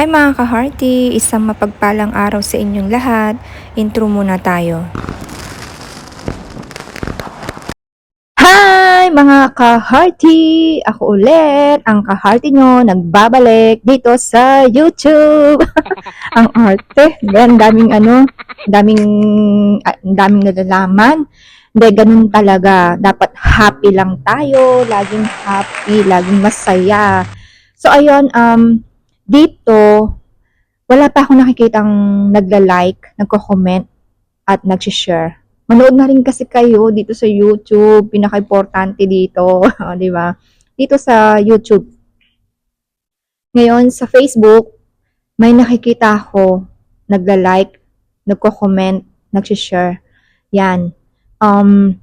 Hi mga ka-hearty! Isang mapagpalang araw sa inyong lahat. Intro muna tayo. Hi mga ka-hearty! Ako ulit, ang ka-hearty nyo, nagbabalik dito sa YouTube. ang arte, ang daming ano, daming, ah, daming nalalaman. Hindi, ganun talaga. Dapat happy lang tayo, laging happy, laging masaya. So ayun, um, dito, wala pa ako nakikitang nagla-like, nagko-comment, at nag-share. Manood na rin kasi kayo dito sa YouTube, pinaka-importante dito, di ba? Dito sa YouTube. Ngayon, sa Facebook, may nakikita ako, nagla-like, nagko-comment, nag-share. Yan. Um,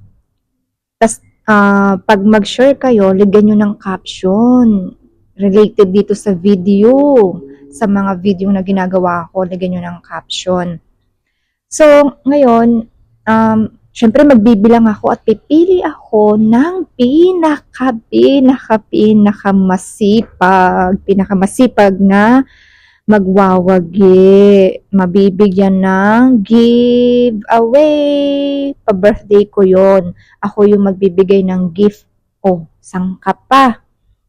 tas, ah, pag mag-share kayo, ligyan nyo ng caption related dito sa video, sa mga video na ginagawa ko, lagyan nyo ng caption. So, ngayon, um, syempre magbibilang ako at pipili ako ng pinaka, pinaka, pinaka masipag, pinaka masipag na magwawagi. Mabibigyan ng giveaway. Pa-birthday ko yon Ako yung magbibigay ng gift. Oh, sangka pa.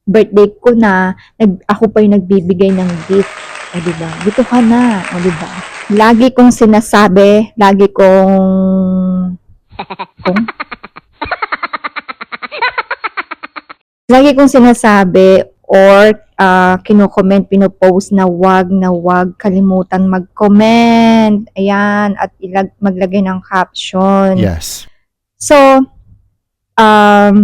Birthday ko na, nag, ako pa yung nagbibigay ng gift. O, diba? Dito ka na. O, diba? Lagi kong sinasabi, lagi kong... kung? lagi kong sinasabi or uh, kino-comment, pinopost na wag na wag kalimutan mag-comment. Ayan, at ilag, maglagay ng caption. Yes. So, um,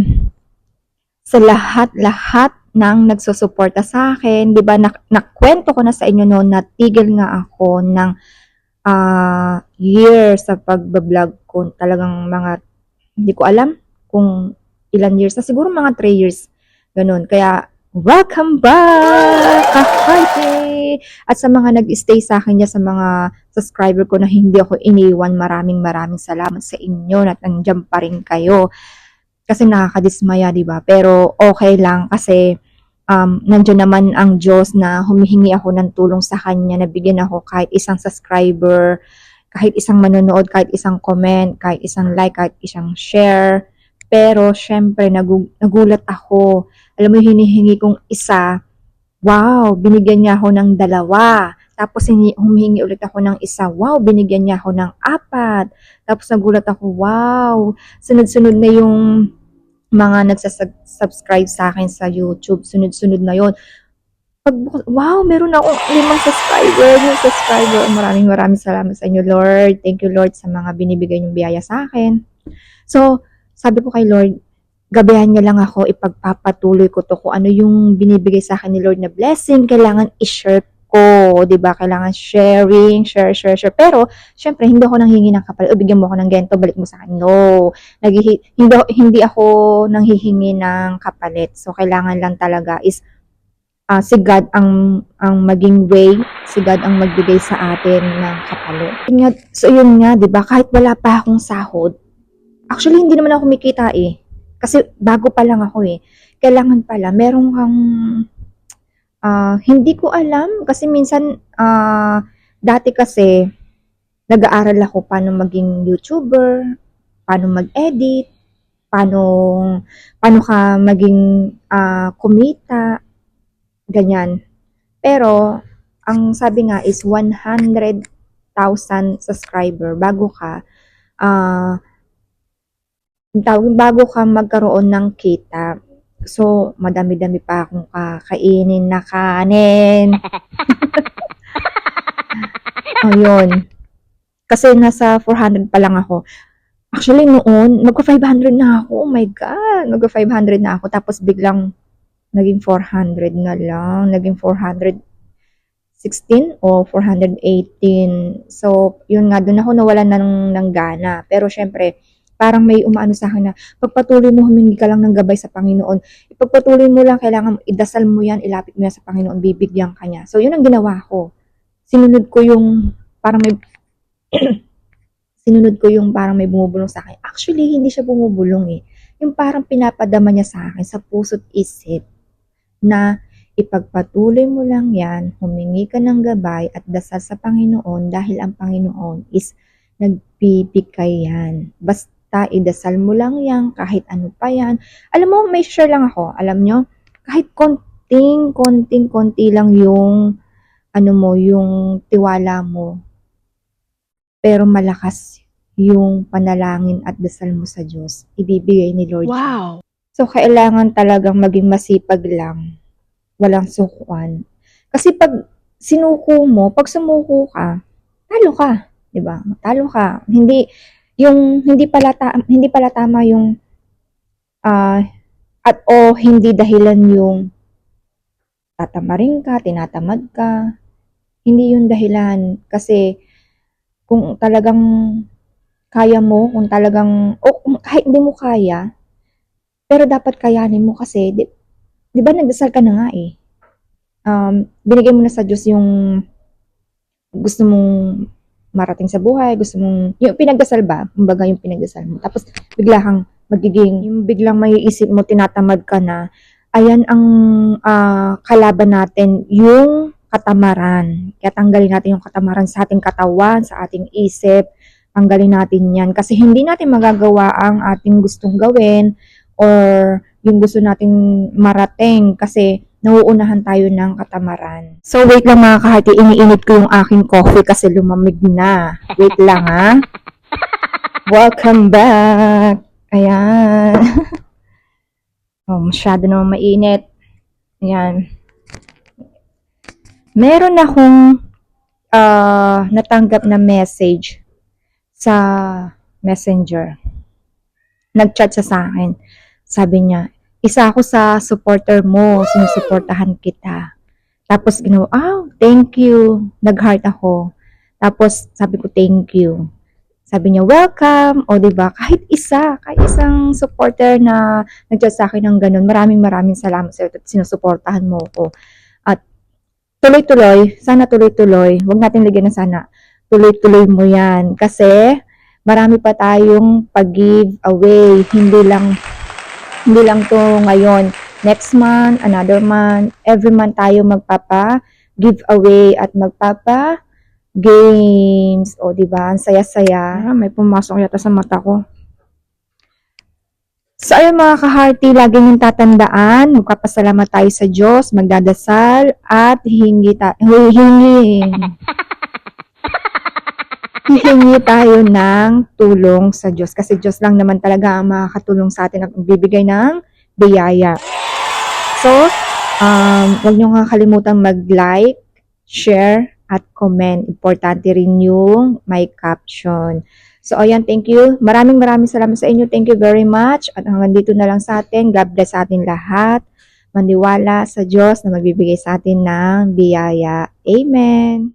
sa lahat-lahat ng nagsusuporta sa akin, 'di ba? Nak- nakwento ko na sa inyo noon na tigil nga ako ng ah year sa pagbablog ko. Talagang mga hindi ko alam kung ilan years na siguro mga 3 years. Ganun. Kaya welcome back! Kahati! At sa mga nag-stay sa akin niya, sa mga subscriber ko na hindi ako iniwan, maraming maraming salamat sa inyo na nandiyan pa rin kayo kasi nakakadismaya, di ba? Pero okay lang kasi um, nandiyan naman ang Diyos na humihingi ako ng tulong sa Kanya, na bigyan ako kahit isang subscriber, kahit isang manonood, kahit isang comment, kahit isang like, kahit isang share. Pero, syempre, nagu- nagulat ako. Alam mo, hinihingi kong isa, wow, binigyan niya ako ng dalawa. Tapos, humihingi ulit ako ng isa, wow, binigyan niya ako ng apat. Tapos, nagulat ako, wow, sunod-sunod na yung mga nagsasubscribe sa akin sa YouTube. Sunod-sunod na yon. Pag, wow, meron akong limang subscriber, yung subscriber. Maraming maraming salamat sa inyo, Lord. Thank you, Lord, sa mga binibigay niyong biyaya sa akin. So, sabi ko kay Lord, gabihan niya lang ako, ipagpapatuloy ko to kung ano yung binibigay sa akin ni Lord na blessing, kailangan i-share ko, 'di ba? Kailangan sharing, share, share, share. Pero syempre hindi ako nanghingi ng kapalit. O bigyan mo ako ng ganito, balik mo sa akin. No. Naghihi, hindi hindi ako nanghihingi ng kapalit. So kailangan lang talaga is ah, si God ang ang maging way, si God ang magbigay sa atin ng kapalit. Yun so yun nga, 'di ba? Kahit wala pa akong sahod. Actually hindi naman ako kumikita eh. Kasi bago pa lang ako eh. Kailangan pala meron kang Ah, hindi ko alam kasi minsan ah, dati kasi nag-aaral ako paano maging YouTuber, paano mag-edit, paano paano ka maging ah, kumita, ganyan. Pero ang sabi nga is 100,000 subscriber bago ka tawag- bago ka magkaroon ng kita. So, madami-dami pa akong kakainin na kanin. Ayun. Kasi nasa 400 pa lang ako. Actually, noon, magka-500 na ako. Oh my God! Magka-500 na ako. Tapos biglang naging 400 na lang. Naging 416 o 418. So, yun nga, doon ako nawalan na ng, ng gana. Pero syempre, parang may umaano sa akin na pagpatuloy mo humingi ka lang ng gabay sa Panginoon. Ipagpatuloy mo lang, kailangan idasal mo yan, ilapit mo yan sa Panginoon, bibigyan ka niya. So, yun ang ginawa ko. Sinunod ko yung parang may sinunod ko yung parang may bumubulong sa akin. Actually, hindi siya bumubulong eh. Yung parang pinapadama niya sa akin sa puso't isip na ipagpatuloy mo lang yan, humingi ka ng gabay at dasal sa Panginoon dahil ang Panginoon is nagbibigay yan. Basta idasal mo lang yan, kahit ano pa yan. Alam mo, may share lang ako. Alam nyo, kahit konting, konting, konti lang yung, ano mo, yung tiwala mo. Pero malakas yung panalangin at dasal mo sa Diyos. Ibibigay ni Lord. Wow. So, kailangan talagang maging masipag lang. Walang sukuan. Kasi pag sinuko mo, pag sumuko ka, talo ka. 'di ba? Talo ka. Hindi, yung, hindi pala, ta- hindi pala tama yung, ah, at o hindi dahilan yung tatamarin ka, tinatamad ka. Hindi yun dahilan. Kasi, kung talagang kaya mo, kung talagang, o kung kahit hindi mo kaya, pero dapat kayanin mo kasi, di, di ba nagdasal ka na nga eh. Um, binigay mo na sa Diyos yung gusto mong marating sa buhay, gusto mong, yung pinagdasal ba? Kumbaga yung pinagdasal mo. Tapos, bigla kang magiging, yung biglang may isip mo, tinatamad ka na, ayan ang ah, kalaban natin, yung katamaran. Kaya tanggalin natin yung katamaran sa ating katawan, sa ating isip, tanggalin natin yan. Kasi hindi natin magagawa ang ating gustong gawin or yung gusto nating marating kasi nauunahan tayo ng katamaran. So wait lang mga kahati, iniinit ko yung aking coffee kasi lumamig na. Wait lang ha. Welcome back. Ayan. oh, masyado naman mainit. Ayan. Meron akong ah, natanggap na message sa messenger. Nag-chat siya sa akin. Sabi niya, isa ako sa supporter mo, sinusuportahan kita. Tapos ginawa, oh, thank you. Nag-heart ako. Tapos sabi ko, thank you. Sabi niya, welcome. O, di ba? Kahit isa, kahit isang supporter na nag-chat sa akin ng ganun, maraming maraming salamat sa at sinusuportahan mo ko. At tuloy-tuloy, sana tuloy-tuloy. Huwag natin lagyan na sana. Tuloy-tuloy mo yan. Kasi, marami pa tayong pag-give away. Hindi lang hindi lang to ngayon. Next month, another month, every month tayo magpapa giveaway at magpapa games. O, di ba? Ang saya-saya. Ah, may pumasok yata sa mata ko. So, ayun mga kaharti, lagi niyong tatandaan, magpapasalamat tayo sa Diyos, magdadasal, at hingi tayo, hingi, hihingi tayo ng tulong sa Diyos. Kasi Diyos lang naman talaga ang makakatulong sa atin at bibigay ng biyaya. So, um, huwag nyo nga kalimutan mag-like, share, at comment. Importante rin yung may caption. So, ayan, thank you. Maraming maraming salamat sa inyo. Thank you very much. At hanggang dito na lang sa atin. God bless sa atin lahat. Maniwala sa Diyos na magbibigay sa atin ng biyaya. Amen.